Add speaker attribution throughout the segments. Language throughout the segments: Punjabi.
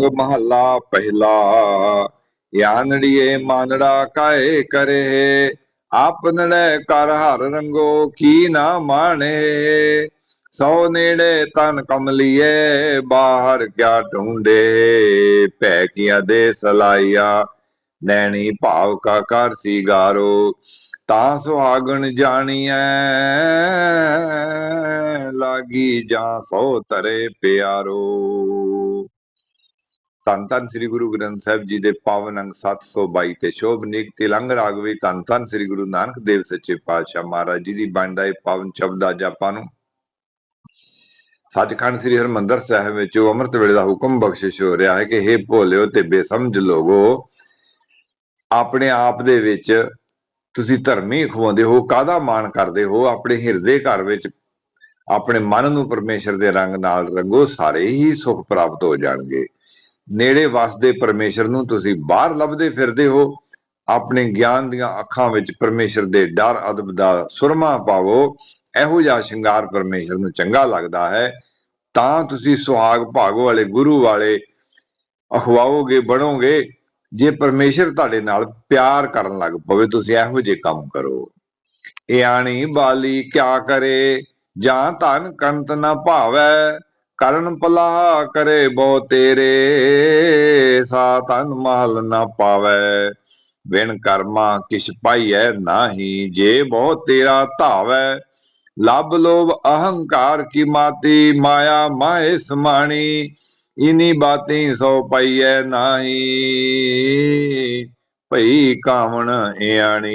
Speaker 1: ਮਹੱਲਾ ਪਹਿਲਾ। ਯਾਨੜੀਏ ਮਾਨੜਾ ਕਾਏ ਕਰੇ? ਆਪਨੜੇ ਕਰ ਹਰ ਰੰਗੋ ਕੀ ਨਾ ਮਾਣੇ? ਸੋ ਨੇੜੇ ਤਨ ਕਮਲੀਏ, ਬਾਹਰ ਕਿਆ ਢੂੰਡੇ? ਭੈ ਕੀਆ ਦੇ ਸਲਾਈਆ, ਨੈਣੀ ਭਾਵ ਕਾ ਕਰ ਸੀਗਾਰੋ? ਤਾਂ ਸੁਹਾਗਣ ਜਾਣੀਐ, ਲਾਗੀ ਜਾਂ ਸੋ ਤਰੇ ਪਿਆਰੋ? ਧੰਨ ਧੰਨ ਸ੍ਰੀ ਗੁਰੂ ਗ੍ਰੰਥ ਸਾਹਿਬ ਜੀ ਦੇ ਪਾਵਨ ਅੰਗ 722 ਤੇ ਸ਼ੋਭਨੀਕ ਤਿਲੰਗ ਰਾਗ ਧੰਨ ਧੰਨ ਸ੍ਰੀ ਗੁਰੂ ਨਾਨਕ ਦੇਵ ਸੱਚੇ ਪਾਤਸ਼ਾਹ ਮਹਾਰਾਜ ਜੀ ਦੀ ਬਾਣੀ ਦਾ ਇਹ ਪਾਵਨ ਸ਼ਬਦ ਅੱਜ ਆਪਾਂ ਨੂੰ ਸੱਚਖੰਡ ਸ੍ਰੀ ਹਰਮੰਦਰ ਸਾਹਿਬ ਵਿੱਚ ਉਹ ਅੰਮ੍ਰਿਤ ਵੇਲੇ ਦਾ ਹੁਕਮ ਬਖਸ਼ਿਸ਼ ਹੋ ਰਿਹਾ ਹੈ ਕਿ हे ਭੋਲਿਓ ਤੇ ਬੇਸਮਝ ਲੋਗੋ, ਆਪਣੇ ਆਪ ਦੇ ਵਿੱਚ ਤੁਸੀਂ ਧਰਮੀ ਖਵਾਉਂਦੇ ਹੋ ਕਾਦਾ ਮਾਣ ਕਰਦੇ ਹੋ? ਆਪਣੇ ਹਿਰਦੇ ਘਰ ਵਿੱਚ ਆਪਣੇ ਮਨ ਨੂੰ ਪਰਮੇਸ਼ਰ ਦੇ ਰੰਗ ਨਾਲ ਰੰਗੋ, ਸਾਰੇ ਹੀ ਸੁਖ ਪ੍ਰਾਪਤ ਹੋ ਜਾਣਗੇ। ਨੇੜੇ ਵਸਦੇ ਪਰਮੇਸ਼ਰ ਨੂੰ ਤੁਸੀਂ ਬਾਹਰ ਲੱਭਦੇ ਫਿਰਦੇ ਹੋ, ਆਪਣੇ ਗਿਆਨ ਦੀਆਂ ਅੱਖਾਂ ਵਿੱਚ ਪਰਮੇਸ਼ਰ ਦੇ ਡਰ, ਅਦਬ ਦਾ ਸੁਰਮਾ ਪਾਵੋ। ਇਹੋ ਜਿਹਾ ਸ਼ਿੰਗਾਰ ਪਰਮੇਸ਼ਰ ਨੂੰ ਚੰਗਾ ਲੱਗਦਾ ਹੈ। ਤਾਂ ਤੁਸੀਂ ਸੁਹਾਗ ਭਾਗੋ ਵਾਲੇ, ਗੁਰੂ ਵਾਲੇ ਅਖਵਾਓਗੇ, ਬਣੋਗੇ, ਜੇ ਪਰਮੇਸ਼ਰ ਤੁਹਾਡੇ ਨਾਲ ਪਿਆਰ ਕਰਨ ਲੱਗ ਪਵੇ, ਤੁਸੀਂ ਇਹੋ ਜਿਹੇ ਕੰਮ ਕਰੋ। ਇਆਣੀ ਬਾਲੀ ਕਿਆ ਕਰੇ, ਜਾਂ ਧਨ ਕੰਤ ਨਾ ਭਾਵੈ ਕਰਨ ਪਲਾ ਕਰੇ ਬੋ ਤੇਰੇ ਸਾ ਤਨ ਮਹਲ ਨਾ ਪਾਵੈ। ਬਿਨ ਕਰਮਾ ਕਿਛ ਪਾਈਐ ਨਾਹੀ, ਜੇ ਬਹੁ ਤੇਰਾ ਧਾਵੈ। ਲਬ ਲੋਭ ਅਹੰਕਾਰ ਕੀ ਮਾਤੀ, ਮਾਇਆ ਮਾਏ ਸਮਾਣੀ, ਇਨੀ ਬਾਤੀ ਸੋ ਪਈਐ ਨਾਹੀ। ਭਈ ਕਾਵਣ ਇਆਣੀ।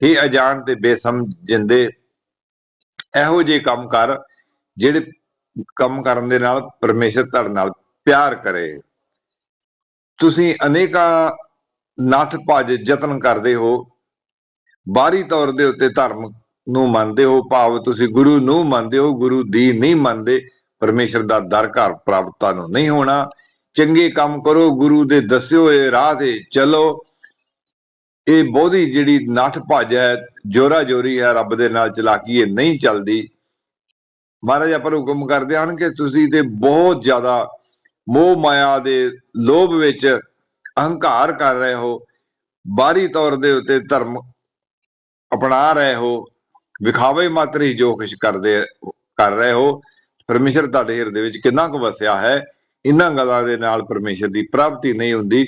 Speaker 1: ਹੀ ਅਜਾਣ ਤੇ ਬੇਸਮ ਜਿੰਦੇ, ਇਹੋ ਜਿਹੇ ਕੰਮ ਕਰ ਜਿਹੜੇ ਕੰਮ ਕਰਨ ਦੇ ਨਾਲ ਪਰਮੇਸ਼ਰ ਤੁਹਾਡੇ ਨਾਲ ਪਿਆਰ ਕਰੇ। ਤੁਸੀਂ ਅਨੇਕਾਂ ਨੱਠ ਭੱਜ ਯਤਨ ਕਰਦੇ ਹੋ। ਬਾਹਰੀ ਤੌਰ ਦੇ ਉੱਤੇ ਧਰਮ ਨੂੰ ਮੰਨਦੇ ਹੋ। ਭਾਵ ਤੁਸੀਂ ਗੁਰੂ ਨੂੰ ਮੰਨਦੇ ਹੋ। ਗੁਰੂ ਦੀ ਨਹੀਂ ਮੰਨਦੇ, ਪਰਮੇਸ਼ਰ ਦਾ ਦਰ ਘਰ ਪ੍ਰਾਪਤ ਨੂੰ ਨਹੀਂ ਹੋਣਾ। ਚੰਗੇ ਕੰਮ ਕਰੋ। ਗੁਰੂ ਦੇ ਦੱਸੇ ਹੋਏ ਰਾਹ ਤੇ ਚਲੋ। ਇਹ ਬਹੁਤੀ ਜਿਹੜੀ ਨੱਠ ਭੱਜ ਹੈ ਜੋਰਾ ਜੋਰੀ ਹੈ, ਰੱਬ ਦੇ ਨਾਲ ਚਲਾਕੀ ਇਹ ਨਹੀਂ ਚੱਲਦੀ। ਮਹਾਰਾਜ, ਆਪਾਂ ਨੂੰ ਹੁਕਮ ਕਰਦੇ ਹਨ ਕਿ ਤੁਸੀਂ ਤੇ ਬਹੁਤ ਜ਼ਿਆਦਾ ਮੋਹ ਮਾਇਆ ਦੇ ਲੋਭ ਵਿੱਚ ਅਹੰਕਾਰ ਕਰ ਰਹੇ ਹੋ, ਬਾਹਰੀ ਤੌਰ ਦੇ ਉੱਤੇ ਧਰਮ ਅਪਣਾ ਰਹੇ ਹੋ, ਵਿਖਾਵੇ ਮਾਤਰ ਹੀ ਜੋ ਕੁਛ ਕਰਦੇ, ਕਰ ਰਹੇ ਹੋ, ਪਰਮੇਸ਼ਰ ਤੁਹਾਡੇ ਹਿਰਦੇ ਵਿੱਚ ਕਿੰਨਾ ਕੁ ਵਸਿਆ ਹੈ ਇਹਨਾਂ ਗੱਲਾਂ ਦੇ ਨਾਲ ਪਰਮੇਸ਼ਰ ਦੀ ਪ੍ਰਾਪਤੀ ਨਹੀਂ ਹੁੰਦੀ,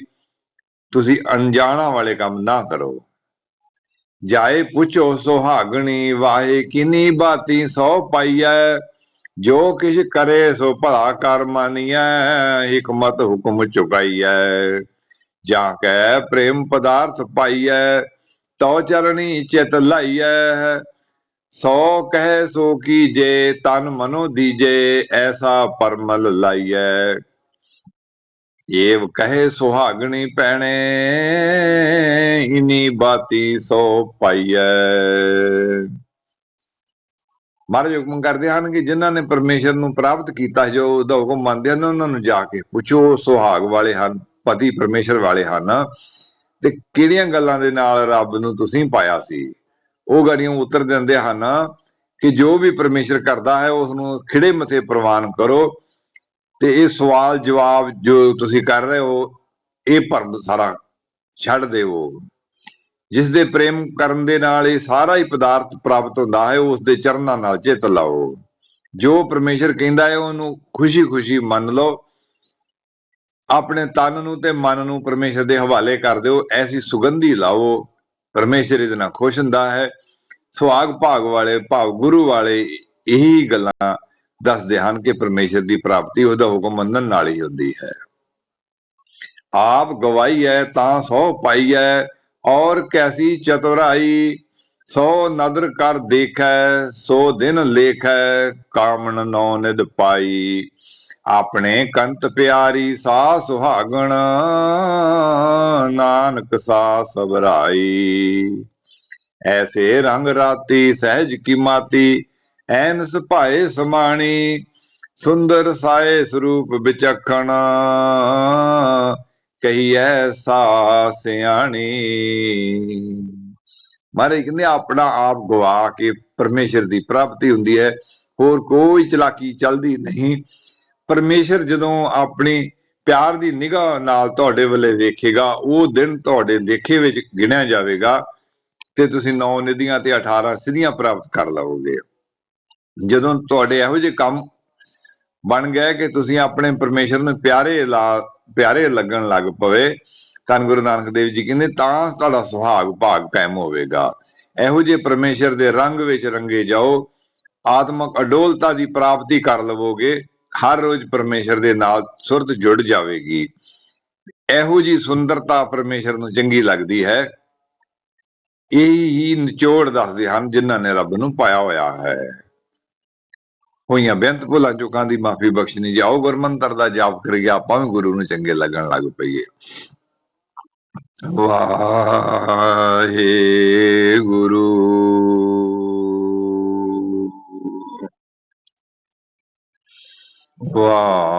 Speaker 1: ਤੁਸੀਂ ਅਣਜਾਣਾ ਵਾਲੇ ਕੰਮ ਨਾ ਕਰੋ। ਜਾਏ ਪੁੱਛੋ ਸੁਹਾਗਣੀ, ਵਾਹੇ ਕਿਨੀ ਬਾਤੀ ਸੋ ਪਾਈਐ, ਜੋ ਕਿਛ ਕਰੇ ਸੋ ਭਲਾ ਕਰ ਮਾਨੀਐ, ਹਕਮਤ ਹੁਕਮ ਚੁਕਾਈਐ। ਜਾਂ ਕੈ ਪ੍ਰੇਮ ਪਦਾਰਥ ਪਾਈਐ, ਤਉ ਚਰਣੀ ਚਿਤ ਲਾਈਐ। ਸੋ ਕਹਿ ਸੋ ਕੀ ਜੇ, ਤਨ ਮਨੋ ਦੀਜੇ, ਐਸਾ ਪਰਮਲ ਲਾਈਐ। ਏਵ ਕਹੇ ਸੁਹਾਗਣੀ ਪੈਣੇ, ਇਨੀ ਬਾਤੀ ਸੋ ਪਾਈਐ। ਮਹਾਰਾਜ ਹੁਕਮ ਕਰਦੇ ਹਨ ਕਿ ਜਿਨ੍ਹਾਂ ਨੇ ਪਰਮੇਸ਼ਰ ਨੂੰ ਪ੍ਰਾਪਤ ਕੀਤਾ ਜੋ ਉਹਦਾ ਹੁਕਮ ਮੰਨਦੇ ਹਨ, ਉਹਨਾਂ ਨੂੰ ਜਾ ਕੇ ਪੁੱਛੋ ਸੁਹਾਗ ਵਾਲੇ ਹਨ, ਪਤੀ ਪਰਮੇਸ਼ਰ ਵਾਲੇ ਹਨ। ਤੇ ਕਿਹੜੀਆਂ ਗੱਲਾਂ ਦੇ ਨਾਲ ਰੱਬ ਨੂੰ ਤੁਸੀਂ ਪਾਇਆ ਸੀ? ਉਹ ਗਾੜੀਆਂ ਉਤਰ ਦਿੰਦੇ ਹਨ ਕਿ ਜੋ ਵੀ ਪਰਮੇਸ਼ਰ ਕਰਦਾ ਹੈ ਉਸ ਨੂੰ ਖਿੜੇ ਮਥੇ ਪ੍ਰਵਾਨ ਕਰੋ। ਤੇ ਇਹ ਸਵਾਲ ਜਵਾਬ ਜੋ ਤੁਸੀਂ ਕਰ ਰਹੇ ਹੋ, ਇਹ ਭਰਮ ਸਾਰਾ ਛੱਡ ਦੇਵੋ। ਜਿਸ ਦੇ ਪ੍ਰੇਮ ਕਰਨ ਦੇ ਨਾਲ ਇਹ ਸਾਰਾ ਹੀ ਪਦਾਰਥ ਪ੍ਰਾਪਤ ਹੁੰਦਾ ਹੈ, ਉਸ ਦੇ ਚਰਨਾਂ ਨਾਲ ਚਿਤ ਲਾਓ। ਜੋ ਪਰਮੇਸ਼ਰ ਕਹਿੰਦਾ ਹੈ, ਉਹਨੂੰ ਖੁਸ਼ੀ-ਖੁਸ਼ੀ ਮੰਨ ਲਓ। ਆਪਣੇ ਤਨ ਨੂੰ ਤੇ ਮਨ ਨੂੰ ਪਰਮੇਸ਼ਰ ਦੇ ਹਵਾਲੇ ਕਰ ਦਿਓ, ਐਸੀ ਸੁਗੰਧੀ ਲਾਓ। ਪਰਮੇਸ਼ਰ ਇਹਦੇ ਨਾਲ ਖੁਸ਼ ਹੁੰਦਾ ਹੈ। ਸੁਹਾਗ ਭਾਗ ਵਾਲੇ, ਭਾਵ ਗੁਰੂ ਵਾਲੇ ਇਹੀ ਗੱਲਾਂ ਦੱਸਦੇ ਹਨ ਕਿ ਪਰਮੇਸ਼ਰ ਦੀ ਪ੍ਰਾਪਤੀ ਉਹਦਾ ਹੁਕਮ ਮੰਨਣ ਨਾਲ ਹੀ ਹੁੰਦੀ ਹੈ। ਆਪ ਗਵਾਈ ਹੈ ਤਾਂ ਸੋ ਪਾਈ ਹੈ, ਔਰ ਕੈਸੀ ਚਤੁਰਾਈ, ਸੋ ਨਦਰ ਕਰ ਦੇਖੈ, ਸੋ ਦਿਨ ਲੇਖੈ, ਕਾਮਣ ਨੌ ਨਿਦ ਪਾਈ। ਆਪਣੇ ਕੰਤ ਪਿਆਰੀ ਸਾ ਸੁਹਾਗਣ, ਨਾਨਕ ਸਾ ਸਬਰਾਈ ਐਸੇ ਰੰਗ ਰਾਤੀ ਸਹਿਜ ਕੀ ਮਾਤੀ ਐਨ ਸੁਭਾਏ ਸਮਾਣੀ, ਸੁੰਦਰ ਸਾਏ ਸਰੂਪ ਵਿਚਖਣ। ਕਹੀਐ ਸਾ ਸਿਆਣੀ। ਮਾਰੇ ਕਹਿੰਦੇ, ਆਪਣਾ ਆਪ ਗਵਾ ਕੇ ਪਰਮੇਸ਼ਰ ਦੀ ਪ੍ਰਾਪਤੀ ਹੁੰਦੀ ਹੈ, ਹੋਰ ਕੋਈ ਚਲਾਕੀ ਚੱਲਦੀ ਨਹੀਂ। ਪਰਮੇਸ਼ਰ ਜਦੋਂ ਆਪਣੀ ਪਿਆਰ ਦੀ ਨਿਗਾਹ ਨਾਲ ਤੁਹਾਡੇ ਵੱਲੇ ਵੇਖੇਗਾ, ਉਹ ਦਿਨ ਤੁਹਾਡੇ ਦੇਖੇ ਵਿੱਚ ਗਿਣਿਆ ਜਾਵੇਗਾ, ਤੇ ਤੁਸੀਂ ਨੌ ਨਿਧੀਆਂ ਤੇ 18 ਸਿੱਧੀਆਂ ਪ੍ਰਾਪਤ ਕਰ ਲਵੋਗੇ। ਜਦੋਂ ਤੁਹਾਡੇ ਇਹੋ ਜਿਹੇ ਕੰਮ ਬਣ ਗਏ ਕਿ ਤੁਸੀਂ ਆਪਣੇ ਪਰਮੇਸ਼ਰ ਨੂੰ ਪਿਆਰੇ ਲਾ, ਪਿਆਰੇ ਲੱਗਣ ਲੱਗ ਪਵੇ ਧੰਨ ਗੁਰੂ ਨਾਨਕ ਦੇਵ ਜੀ ਕਹਿੰਦੇ, ਤਾਂ ਤੁਹਾਡਾ ਸੁਹਾਗ ਭਾਗ ਕਾਇਮ ਹੋਵੇਗਾ। ਇਹੋ ਜਿਹੇ ਪਰਮੇਸ਼ਰ ਦੇ ਰੰਗ ਵਿੱਚ ਰੰਗੇ ਜਾਓ। ਆਤਮਕ ਅਡੋਲਤਾ ਦੀ ਪ੍ਰਾਪਤੀ ਕਰ ਲਵੋਗੇ। ਹਰ ਰੋਜ਼ ਪਰਮੇਸ਼ਰ ਦੇ ਨਾਲ ਸੁਰਤ ਜੁੜ ਜਾਵੇਗੀ। ਇਹੋ ਜੀ ਸੁੰਦਰਤਾ ਪਰਮੇਸ਼ਰ ਨੂੰ ਚੰਗੀ ਲੱਗਦੀ ਹੈ। ਇਹੀ ਹੀ ਨਿਚੋੜ ਦੱਸਦੇ ਹਨ ਜਿਨ੍ਹਾਂ ਨੇ ਰੱਬ ਨੂੰ ਪਾਇਆ ਹੋਇਆ ਹੈ। ਹੋਈਆਂ ਬੇਅੰਤ ਭੁੱਲਾਂ ਚੁੱਕਾਂ ਦੀ ਮਾਫੀ ਬਖਸ਼ਣੀ ਜਾਓ, ਗੁਰਮੰਤਰ ਦਾ ਜਾਪ ਕਰੀਏ, ਆਪਾਂ ਵੀ ਗੁਰੂ ਨੂੰ ਚੰਗੇ ਲੱਗਣ ਲੱਗ ਪਈਏ। ਵਾਹਿਗੁਰੂ। ਵਾਹਿਗੁਰੂ।